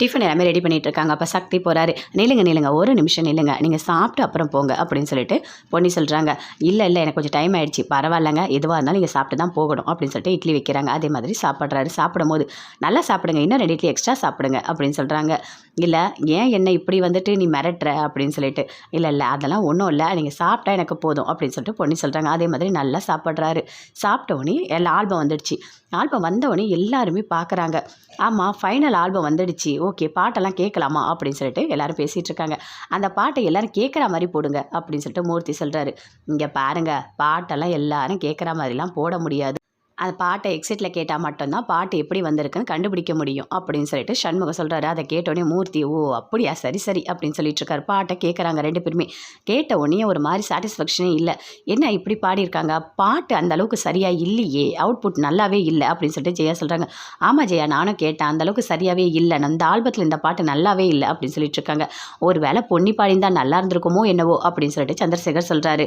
Tiffin எல்லாமே ready பண்ணிட்டு இருக்காங்க அப்போ சக்தி போகிறாரு நில்லுங்க நில்லுங்க. ஒரு நிமிஷம் நில்லுங்க. நீங்கள் சாப்பிட்டு அப்புறம் போங்க அப்படின்னு சொல்லிட்டு பொன்னி சொல்கிறாங்க இல்லை இல்லை எனக்கு கொஞ்சம் டைம் ஆயிடுச்சு. பரவாயில்லைங்க. எதுவாக இருந்தாலும் நீங்கள் சாப்பிட்டு தான் போகணும் அப்படின்னு சொல்லிட்டு இட்லி வைக்கிறாங்க. அதே மாதிரி சாப்பிட்றாரு. சாப்பிடும்போது நல்லா சாப்பிடுங்க. இன்னும் ரெண்டு இட்லி எக்ஸ்ட்ரா சாப்பிடுங்க அப்படின்னு சொல்கிறாங்க இல்லை ஏன் என்ன இப்படி வந்துட்டு நீ மிரட்டுற அப்படின்னு சொல்லிட்டு. இல்லை இல்லை அதெல்லாம் ஒன்றும் இல்லை. நீங்கள் சாப்பிட்டா எனக்கு போதும் அப்படின்னு சொல்லிட்டு பொண்ணு சொல்கிறாங்க அதே மாதிரி நல்லா சாப்பிட்றாரு. சாப்பிட்டோடனே எல்லா ஆல்பம் வந்துடுச்சு. ஆல்பம் வந்தவொடனே எல்லாருமே பார்க்குறாங்க ஆமாம் ஃபைனல் ஆல்பம் வந்துடுச்சு. ஓகே பாட்டெல்லாம் கேட்கலாமா? அப்படின்னு சொல்லிட்டு எல்லாரும் பேசிகிட்டு இருக்காங்க அந்த பாட்டை எல்லாரும் கேட்குற மாதிரி போடுங்க அப்படின்னு சொல்லிட்டு மூர்த்தி சொல்கிறாரு இங்கே பாருங்கள் பாட்டெல்லாம் எல்லாரும் கேட்குற மாதிரிலாம் போட முடியாது. அந்த பாட்டை எக்ஸிட்டில் கேட்டால் மட்டும்தான் பாட்டு எப்படி வந்திருக்குன்னு கண்டுபிடிக்க முடியும் அப்படின்னு சொல்லிட்டு சண்முகம் சொல்கிறாரு அதை கேட்டோடனே மூர்த்தி ஓ அப்படியா? சரி சரி அப்படின்னு சொல்லிட்டு இருக்காரு. பாட்டை கேட்குறாங்க ரெண்டு பேருமே. கேட்ட உடனே ஒரு மாதிரி சாட்டிஸ்ஃபேக்ஷனே இல்லை. என்ன இப்படி பாடியிருக்காங்க? பாட்டு அந்த அளவுக்கு சரியாக இல்லையே. அவுட்புட் நல்லாவே இல்லை அப்படின்னு சொல்லிட்டு ஜெயா சொல்கிறாங்க ஆமாம் ஜெயா நானும் கேட்டேன். அந்த அளவுக்கு சரியாகவே இல்லை. அந்த ஆல்பத்தில் இந்த பாட்டு நல்லாவே இல்லை அப்படின்னு சொல்லிட்டு இருக்காங்க. ஒரு வேளை பொன்னி பாடிந்தா நல்லா இருந்திருக்குமோ என்னவோ? அப்படின்னு சொல்லிட்டு சந்திரசேகர் சொல்கிறாரு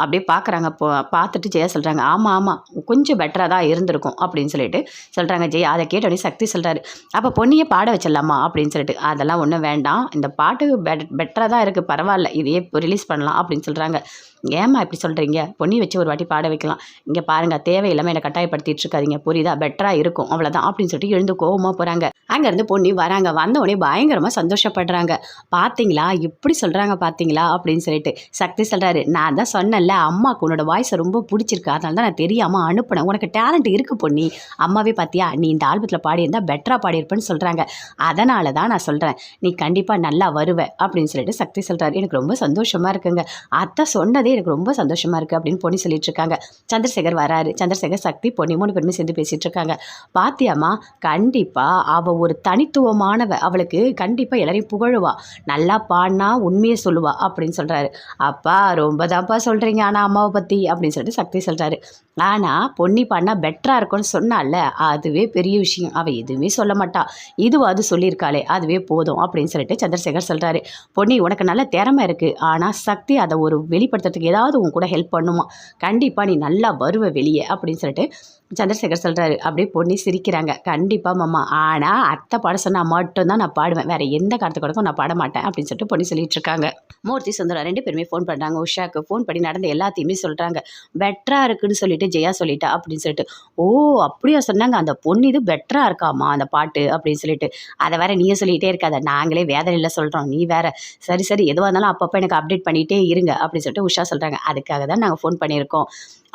அப்படியே பார்க்குறாங்க போ பார்த்துட்டு ஜெயா சொல்கிறாங்க ஆமாம் ஆமாம் கொஞ்சம் பெட்டராக தான் இருந்திருக்கும் அப்படின்னு சொல்லிட்டு சொல்கிறாங்க ஜெயா. அதை கேட்டோடனே சக்தி சொல்கிறாரு அப்போ பொன்னியை பாட வச்சிடலாமா? அப்படின்னு சொல்லிட்டு அதெல்லாம் ஒன்றும் வேண்டாம் இந்த பாட்டு பெட் பெட்டராக தான் இருக்குது பரவாயில்ல இதையே ரிலீஸ் பண்ணலாம் அப்படின்னு சொல்கிறாங்க ஏம்மா இப்படி சொல்கிறீங்க பொன்னி வச்சு ஒரு வாட்டி பாட வைக்கலாம். இங்கே பாருங்கள் தேவையில்லாமல் என்னை கட்டாயப்படுத்திட்டு இருக்காதீங்க புரியுதா? பெட்டராக இருக்கும் அவ்வளோதான் அப்படின்னு சொல்லிட்டு எழுந்து கோவமாக போகிறாங்க அங்கேருந்து பொன்னி வராங்க வந்த உடனே பயங்கரமாக சந்தோஷப்படுறாங்க. பார்த்தீங்களா இப்படி சொல்கிறாங்க பார்த்தீங்களா அப்படின்னு சொல்லிட்டு சக்தி சொல்கிறாரு நான் தான் சொன்னேன்ல அம்மாவுக்கு உன்னோட வாய்ஸை ரொம்ப பிடிச்சிருக்கு. அதனால தான் நான் தெரியாமல் அனுப்பினேன். உனக்கு டேலண்ட் இருக்குது பொன்னி. அம்மாவே பார்த்தியா நீ இந்த ஆல்பத்தில் பாடியிருந்தா பெட்டராக பாடியிருப்பேன்னு சொல்கிறாங்க அதனால தான் நான் சொல்கிறேன் நீ கண்டிப்பாக நல்லா வருவ அப்படின்னு சொல்லிட்டு சக்தி சொல்கிறாரு எனக்கு ரொம்ப சந்தோஷமாக இருக்குங்க. அத்தை சொன்னதே எனக்கு ரொம்ப சந்தோஷமாக இருக்குது அப்படின்னு பொண்ணி சொல்லிட்டு இருக்காங்க. சந்திரசேகர் வராரு. சந்திரசேகர் சக்தி பொண்ணி மூணு பேருமே சேர்ந்து பேசிகிட்டு இருக்காங்க. பாத்தியாம்மா? கண்டிப்பாக அவள் ஒரு தனித்துவமானவ. அவளுக்கு கண்டிப்பாக எல்லாரையும் புகழுவா. நல்லா பாடினா உண்மையை சொல்லுவா அப்படின்னு சொல்கிறாரு அப்பா ரொம்ப தான்ப்பா சொல்கிறீங்க ஆனால் அம்மாவை பற்றி அப்படின்னு சொல்லிட்டு சக்தி சொல்கிறாரு ஆனால் பொன்னி பண்ணால் பெட்டராக இருக்கும்னு சொன்னால அதுவே பெரிய விஷயம். அவள் எதுவுமே சொல்ல மாட்டா. இதுவாது சொல்லியிருக்காளே அதுவே போதும் அப்படின்னு சொல்லிட்டு சந்திரசேகர் சொல்கிறாரு பொன்னி உனக்கு நல்ல திறமை இருக்குது ஆனால் சக்தி அதை ஒரு வெளிப்படுத்துறதுக்கு ஏதாவது உன் கூட ஹெல்ப் பண்ணுமா? கண்டிப்பாக நீ நல்லா வருவ வெளியே அப்படின்னு சொல்லிட்டு சந்திரசேகர் சொல்கிறாரு அப்படியே பொன்னி சிரிக்கிறாங்க. கண்டிப்பாக மாமா. ஆனால் அத்தை பாட சொன்னால் மட்டும்தான் நான் பாடுவேன். வேறு எந்த காலத்து கொடுக்கும் நான் பாட மாட்டேன். அப்படின்னு சொல்லிட்டு பொண்ணு சொல்லிட்டு இருக்காங்க. மூர்த்தி சுந்தரம் ரெண்டு பேருமே ஃபோன் பண்ணுறாங்க உஷாக்கு ஃபோன் பண்ணி நடந்த எல்லாத்தையுமே சொல்கிறாங்க பெட்டராக இருக்குன்னு சொல்லிட்டு ஜெயா சொல்லிட்டா? அப்படின்னு சொல்லிட்டு ஓ அப்படியா சொன்னாங்க. அந்த பொண்ணு இது பெட்டராக இருக்காமா அந்த பாட்டு. அப்படின்னு சொல்லிட்டு அதை வேற நீயே சொல்லிகிட்டே இருக்காத. நாங்களே வேதனையில் சொல்கிறோம் நீ வேற சரி சரி எதுவாக இருந்தாலும் அப்பப்போ எனக்கு அப்டேட் பண்ணிகிட்டே இருங்க. அப்படின்னு சொல்லிட்டு உஷா சொல்கிறாங்க அதுக்காக தான் நாங்கள் ஃபோன் பண்ணியிருக்கோம்.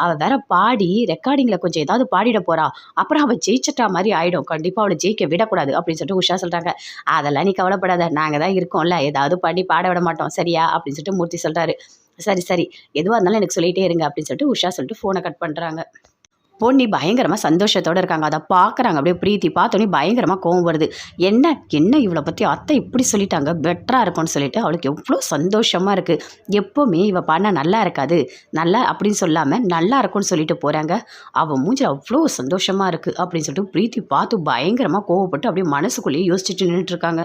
அவள் வேற பாடி ரெக்கார்டிங்கில் கொஞ்சம் ஏதாவது பாடிட போறா. அப்புறம் அவள் ஜெயிச்சிட்டா மாதிரி ஆயிடும். கண்டிப்பாக அவளை ஜெயிக்க விடக்கூடாது அப்படின்னு சொல்லிட்டு உஷா சொல்கிறாங்க அதெல்லாம் நீ கவலைப்படாத. நாங்கள் தான் இருக்கோம்ல. ஏதாவது பாடி பாட விட மாட்டோம். சரியா? அப்படின்னு சொல்லிட்டு மூர்த்தி சொல்கிறாரு சரி சரி. எதுவாக இருந்தாலும் எனக்கு சொல்லிகிட்டே இருங்க அப்படின்னு சொல்லிட்டு உஷா சொல்லிட்டு ஃபோனை கட் பண்ணுறாங்க பொன்னி பயங்கரமாக சந்தோஷத்தோடு இருக்காங்க. அதை பார்க்குறாங்க அப்படியே பிரீத்தி பார்த்தோன்னே பயங்கரமாக கோவம் வருது. என்ன? என்ன இவளை பற்றி அத்தை இப்படி சொல்லிட்டாங்க? பெட்டராக இருக்கும்னு சொல்லிட்டு அவளுக்கு எவ்வளோ சந்தோஷமாக இருக்குது எப்போவுமே இவள் பண்ணால் நல்லா இருக்காது. நல்லா அப்படின்னு சொல்லாமல் நல்லா இருக்கும்னு சொல்லிட்டு போகிறாங்க அவள் மூஞ்சி அவ்வளோ சந்தோஷமாக இருக்குது அப்படின்னு சொல்லிட்டு பிரீத்தி பார்த்து பயங்கரமாக கோவப்பட்டு அப்படியே மனசுக்குள்ளேயே யோசிச்சுட்டு நின்றுட்டுருக்காங்க